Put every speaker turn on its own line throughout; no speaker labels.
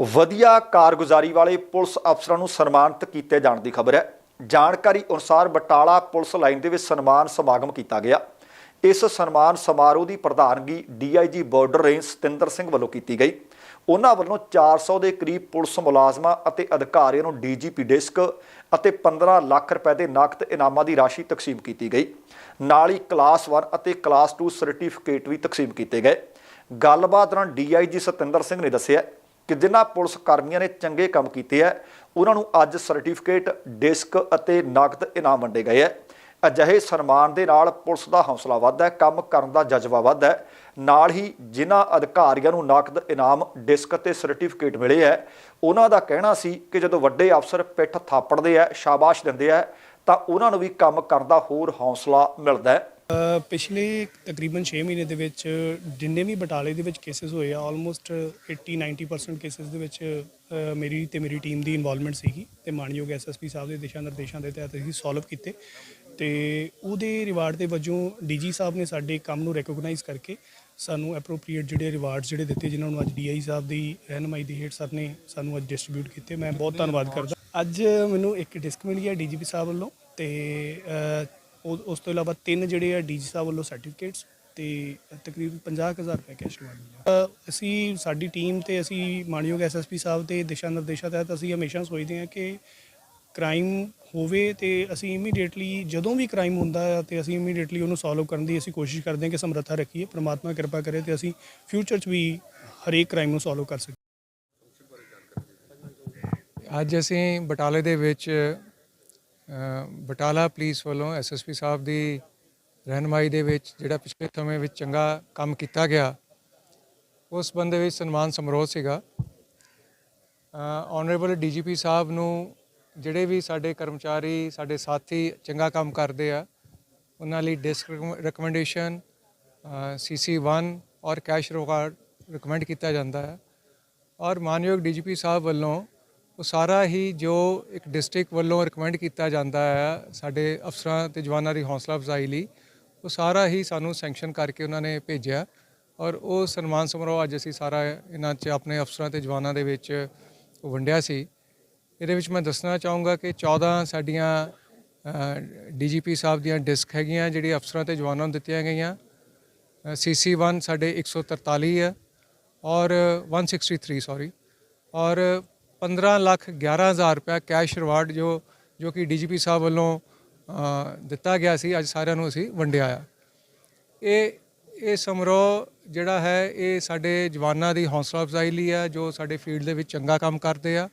ਵਧੀਆ ਕਾਰਗੁਜ਼ਾਰੀ ਵਾਲੇ ਪੁਲਿਸ ਅਫਸਰਾਂ ਨੂੰ ਸਨਮਾਨਿਤ ਕੀਤੇ ਜਾਣ ਦੀ ਖਬਰ ਹੈ। ਜਾਣਕਾਰੀ ਅਨੁਸਾਰ ਬਟਾਲਾ ਪੁਲਿਸ ਲਾਈਨ ਦੇ ਵਿੱਚ ਸਨਮਾਨ ਸਮਾਗਮ ਕੀਤਾ ਗਿਆ। ਇਸ ਸਨਮਾਨ ਸਮਾਰੋਹ ਦੀ ਪ੍ਰਧਾਨਗੀ DIG border range Satinder Singh ਵੱਲੋਂ ਕੀਤੀ ਗਈ। ਉਹਨਾਂ ਵੱਲੋਂ 400 ਦੇ ਕਰੀਬ ਪੁਲਿਸ ਮੁਲਾਜ਼ਮਾਂ ਅਤੇ ਅਧਿਕਾਰੀਆਂ ਨੂੰ ਡੀਜੀਪੀ ਡਿਸਕ ਅਤੇ 15 ਲੱਖ ਰੁਪਏ ਦੇ ਨਕਦ ਇਨਾਮਾਂ ਦੀ ਰਾਸ਼ੀ ਤਕਸੀਮ ਕੀਤੀ ਗਈ। ਨਾਲ ਹੀ ਕਲਾਸ 1 ਅਤੇ ਕਲਾਸ 2 ਸਰਟੀਫਿਕੇਟ ਵੀ ਤਕਸੀਮ ਕੀਤੇ ਗਏ। ਗੱਲਬਾਤ ਦੌਰਾਨ ਡੀਆਈਜੀ ਸਤਿੰਦਰ ਸਿੰਘ ਨੇ ਦੱਸਿਆ ਕਿ ਜਿਨ੍ਹਾਂ ਪੁਲਿਸ ਕਰਮੀਆਂ ਨੇ ਚੰਗੇ ਕੰਮ ਕੀਤੇ ਹੈ ਉਹਨਾਂ ਨੂੰ ਅੱਜ ਸਰਟੀਫਿਕੇਟ, ਡਿਸਕ ਅਤੇ ਨਕਦ ਇਨਾਮ ਵੰਡੇ ਗਏ ਹੈ ਅਜਿਹੇ ਸਨਮਾਨ ਦੇ ਨਾਲ ਪੁਲਿਸ ਦਾ ਹੌਸਲਾ ਵੱਧਦਾ ਹੈ, ਕੰਮ ਕਰਨ ਦਾ ਜਜ਼ਬਾ ਵੱਧਦਾ ਹੈ। ਨਾਲ ਹੀ ਜਿਨ੍ਹਾਂ ਅਧਿਕਾਰੀਆਂ ਨੂੰ ਨਕਦ ਇਨਾਮ, ਡਿਸਕ ਅਤੇ ਸਰਟੀਫਿਕੇਟ ਮਿਲੇ ਹੈ ਉਹਨਾਂ ਦਾ ਕਹਿਣਾ ਸੀ ਕਿ ਜਦੋਂ ਵੱਡੇ ਅਫਸਰ ਪਿੱਠ ਥਾਪੜਦੇ ਆ, ਸ਼ਾਬਾਸ਼ ਦਿੰਦੇ ਆ, ਤਾਂ ਉਹਨਾਂ ਨੂੰ ਵੀ ਕੰਮ ਕਰਨ ਦਾ ਹੋਰ ਹੌਸਲਾ ਮਿਲਦਾ ਹੈ।
ਪਿਛਲੇ ਤਕਰੀਬਨ 6 ਮਹੀਨੇ ਦੇ ਵਿੱਚ ਜਿੰਨੇ ਵੀ ਬਟਾਲੇ ਦੇ ਵਿੱਚ ਕੇਸਸ ਹੋਏ ਆ ਆਲਮੋਸਟ 80-90% ਕੇਸਸ ਦੇ ਵਿੱਚ ਮੇਰੀ ਤੇ ਮੇਰੀ ਟੀਮ ਦੀ ਇਨਵੋਲਵਮੈਂਟ ਸੀਗੀ ਤੇ ਮਾਨਯੋਗ ਐਸਐਸਪੀ ਸਾਹਿਬ ਦੇ ਦਿਸ਼ਾ ਨਿਰਦੇਸ਼ਾਂ ਦੇ ਤਹਿਤ ਅਸੀਂ ਸੋਲਵ ਕੀਤੇ ਤੇ ਉਹਦੇ ਰਿਵਾਰਡ ਦੇ ਵਜੋਂ ਡੀਜੀ ਸਾਹਿਬ ਨੇ ਸਾਡੇ ਕੰਮ ਨੂੰ ਰੈਕੋਗਨਾਈਜ਼ ਕਰਕੇ ਸਾਨੂੰ ਐਪਰੋਪ੍ਰੀਏਟ ਜਿਹੜੇ ਰਿਵਾਰਡਸ ਜਿਹੜੇ ਦਿੱਤੇ ਜਿਨ੍ਹਾਂ ਨੂੰ ਅੱਜ ਡੀਆਈ ਸਾਹਿਬ ਦੀ ਰਹਿਨਮਾਈ ਦੇ ਹੇਠ ਸਰ ਨੇ ਸਾਨੂੰ ਅੱਜ ਡਿਸਟ੍ਰੀਬਿਊਟ ਕੀਤੇ, ਮੈਂ ਬਹੁਤ ਧੰਨਵਾਦ ਕਰਦਾ। ਅੱਜ ਮੈਨੂੰ ਇੱਕ ਡਿਸਕ ਮਿਲੀ ਹੈ ਡੀਜੀਪੀ ਸਾਹਿਬ ਵੱਲੋਂ ਤੇ ਉਹ- ਉਸ ਤੋਂ ਇਲਾਵਾ ਤਿੰਨ ਜਿਹੜੇ ਆ ਡੀਜੀ ਸਾਹਿਬ ਵੱਲੋਂ ਸਰਟੀਫਿਕੇਟਸ ਤੇ ਤਕਰੀਬਨ 50000 ਰੁਪਏ ਕੈਸ਼ ਮਿਲਿਆ। ਅਸੀਂ, ਸਾਡੀ ਟੀਮ ਤੇ ਅਸੀਂ ਮਾਨਯੋਗ ਐਸਐਸਪੀ ਸਾਹਿਬ ਦੇ ਦਿਸ਼ਾ ਨਿਰਦੇਸ਼ਾਂ ਤਹਿਤ ਅਸੀਂ ਹਮੇਸ਼ਾ ਸੋਚਦੇ ਹਾਂ ਕਿ ਕ੍ਰਾਈਮ ਹੋਵੇ ਤੇ ਅਸੀਂ ਇਮੀਡੀਏਟਲੀ ਜਦੋਂ ਵੀ ਕ੍ਰਾਈਮ ਹੁੰਦਾ ਹੈ ਤੇ ਅਸੀਂ ਇਮੀਡੀਏਟਲੀ ਉਹਨੂੰ ਸੋਲਵ ਕਰਨ ਦੀ ਅਸੀਂ ਕੋਸ਼ਿਸ਼ ਕਰਦੇ ਹਾਂ ਕਿ ਸਮਰੱਥਾ ਰੱਖੀਏ, ਪ੍ਰਮਾਤਮਾ ਕਿਰਪਾ ਕਰੇ ਤੇ ਅਸੀਂ ਫਿਊਚਰ 'ਚ ਵੀ ਹਰੇਕ ਕ੍ਰਾਈਮ ਨੂੰ ਸੋਲਵ ਕਰ ਸਕੀਏ।
ਅੱਜ ਅਸੀਂ ਬਟਾਲੇ ਦੇ ਵਿੱਚ ਬਟਾਲਾ ਪੁਲਿਸ ਵੱਲੋਂ ਐਸਐਸਪੀ ਸਾਹਿਬ ਦੀ ਰਹਿਨਮਾਈ ਦੇ ਵਿੱਚ, ਜਿਹੜਾ ਪਿਛਲੇ ਸਮੇਂ ਵਿੱਚ ਚੰਗਾ ਕੰਮ ਕੀਤਾ ਗਿਆ, ਉਸ ਬੰਦੇ ਵਿੱਚ ਸਨਮਾਨ ਸਮਾਰੋਹ ਸੀਗਾ। ਆਨਰੇਬਲ ਡੀਜੀਪੀ ਸਾਹਿਬ ਨੂੰ ਜਿਹੜੇ ਵੀ ਸਾਡੇ ਕਰਮਚਾਰੀ, ਸਾਡੇ ਸਾਥੀ ਚੰਗਾ ਕੰਮ ਕਰਦੇ ਆ, ਉਹਨਾਂ ਲਈ ਡਿਸਕ ਰეკਮੈਂਡੇਸ਼ਨ ਸੀਸੀ 1 ਔਰ ਕੈਸ਼ ਰਿਵਾਰਡ ਰਿਕਮੈਂਡ ਕੀਤਾ ਜਾਂਦਾ ਹੈ। ਔਰ ਮਾਨਯੋਗ ਡੀਜੀਪੀ ਸਾਹਿਬ ਵੱਲੋਂ ਉਹ ਸਾਰਾ ਹੀ ਜੋ ਇੱਕ ਡਿਸਟ੍ਰਿਕਟ ਵੱਲੋਂ ਰਿਕਮੈਂਡ ਕੀਤਾ ਜਾਂਦਾ ਹੈ, ਸਾਡੇ ਅਫਸਰਾਂ ਤੇ ਜਵਾਨਾਂ ਦੀ ਹੌਸਲਾ ਅਫਜ਼ਾਈ ਲਈ, ਉਹ ਸਾਰਾ ਹੀ ਸਾਨੂੰ ਸੈਂਕਸ਼ਨ ਕਰਕੇ ਉਹਨਾਂ ਨੇ ਭੇਜਿਆ। ਔਰ ਉਹ ਸਨਮਾਨ ਸਮਾਰੋਹ ਅੱਜ ਅਸੀਂ ਸਾਰਾ ਇਹਨਾਂ 'ਚ ਆਪਣੇ ਅਫਸਰਾਂ ਤੇ ਜਵਾਨਾਂ ਦੇ ਵਿੱਚ ਵੰਡਿਆ ਸੀ। ਇਹਦੇ ਵਿੱਚ ਮੈਂ ਦੱਸਣਾ ਚਾਹੂੰਗਾ ਕਿ 14 ਸਾਡੀਆਂ ਡੀਜੀਪੀ ਸਾਹਿਬ ਦੀਆਂ ਡਿਸਕ ਹੈਗੀਆਂ ਜਿਹੜੀ ਅਫਸਰਾਂ ਤੇ ਜਵਾਨਾਂ ਨੂੰ ਦਿੱਤੀਆਂ ਗਈਆਂ। ਸੀਸੀ 1 ਸਾਡੇ 143 ਹੈ ਔਰ 163 ਸੌਰੀ ਔਰ 15 ਲੱਖ 11000 ਰੁਪਏ ਕੈਸ਼ ਰਿਵਾਰਡ ਜੋ ਜੋ ਕਿ ਡੀਜੀਪੀ ਸਾਹਿਬ ਵੱਲੋਂ ਦਿੱਤਾ ਗਿਆ ਸੀ, ਅੱਜ ਸਾਰਿਆਂ ਨੂੰ ਅਸੀਂ ਵੰਡਿਆ ਆ। ਇਹ ਇਹ ਸਮਾਰੋਹ ਜਿਹੜਾ ਹੈ, ਇਹ ਸਾਡੇ ਜਵਾਨਾਂ ਦੀ ਹੌਸਲਾ ਅਫਜ਼ਾਈ ਲਈ ਆ, ਜੋ ਸਾਡੇ ਫੀਲਡ ਦੇ ਵਿੱਚ ਚੰਗਾ ਕੰਮ ਕਰਦੇ ਆ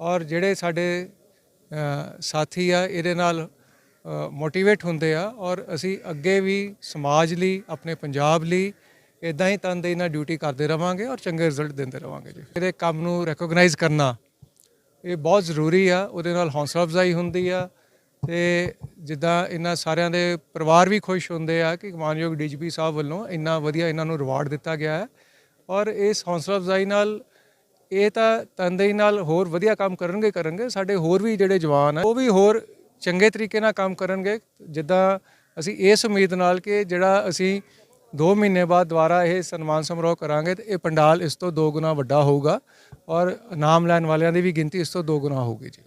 ਔਰ ਜਿਹੜੇ ਸਾਡੇ ਸਾਥੀ ਆ, ਇਹਦੇ ਨਾਲ ਮੋਟੀਵੇਟ ਹੁੰਦੇ ਆ ਔਰ ਅਸੀਂ ਅੱਗੇ ਵੀ ਸਮਾਜ ਲਈ, ਆਪਣੇ ਪੰਜਾਬ ਲਈ ਇਦਾਂ ਹੀ ਤਨਦੇਹੀ ਨਾਲ ਡਿਊਟੀ ਕਰਦੇ ਰਵਾਂਗੇ ਔਰ ਚੰਗੇ ਰਿਜ਼ਲਟ ਦਿੰਦੇ ਰਵਾਂਗੇ ਜੀ। ਇਹਦੇ ਕੰਮ ਨੂੰ ਰੈਕੋਗਨਾਈਜ਼ ਕਰਨਾ, ਇਹ ਬਹੁਤ ਜ਼ਰੂਰੀ ਆ, ਉਹਦੇ ਨਾਲ ਹੌਸਲਾ ਅਫਜ਼ਾਈ ਹੁੰਦੀ ਆ ਤੇ ਜਿੱਦਾਂ ਇਹਨਾਂ ਸਾਰਿਆਂ ਦੇ ਪਰਿਵਾਰ ਵੀ ਖੁਸ਼ ਹੁੰਦੇ ਆ ਕਿ ਮਾਨਯੋਗ ਡੀਜੀਪੀ ਸਾਹਿਬ ਵੱਲੋਂ ਇੰਨਾ ਵਧੀਆ ਇਹਨਾਂ ਨੂੰ ਰਿਵਾਰਡ ਦਿੱਤਾ ਗਿਆ ਹੈ ਔਰ ਇਸ ਹੌਸਲਾ ਅਫਜ਼ਾਈ ਨਾਲ ਇਹ ਤਾਂ ਤਨਦੇਹੀ ਨਾਲ ਹੋਰ ਵਧੀਆ ਕੰਮ ਕਰਨਗੇ ਕਰਨਗੇ, ਸਾਡੇ ਹੋਰ ਵੀ ਜਿਹੜੇ ਜਵਾਨ ਆ, ਉਹ ਵੀ ਹੋਰ ਚੰਗੇ ਤਰੀਕੇ ਨਾਲ ਕੰਮ ਕਰਨਗੇ। ਜਿੱਦਾਂ ਅਸੀਂ ਇਸ ਉਮੀਦ ਨਾਲ ਕਿ ਜਿਹੜਾ ਅਸੀਂ 2 ਮਹੀਨੇ ਬਾਅਦ ਦੁਬਾਰਾ ਇਹ ਸਨਮਾਨ ਸਮਾਰੋਹ ਕਰਾਂਗੇ ਤੇ ਇਹ ਪੰਡਾਲ ਇਸ ਤੋਂ ਦੋ ਗੁਣਾ ਵੱਡਾ ਹੋਊਗਾ ਔਰ ਨਾਮ ਲੈਣ ਵਾਲਿਆਂ ਦੀ ਵੀ ਗਿਣਤੀ ਇਸ ਤੋਂ ਦੋ ਗੁਣਾ ਹੋਊਗੀ ਜੀ।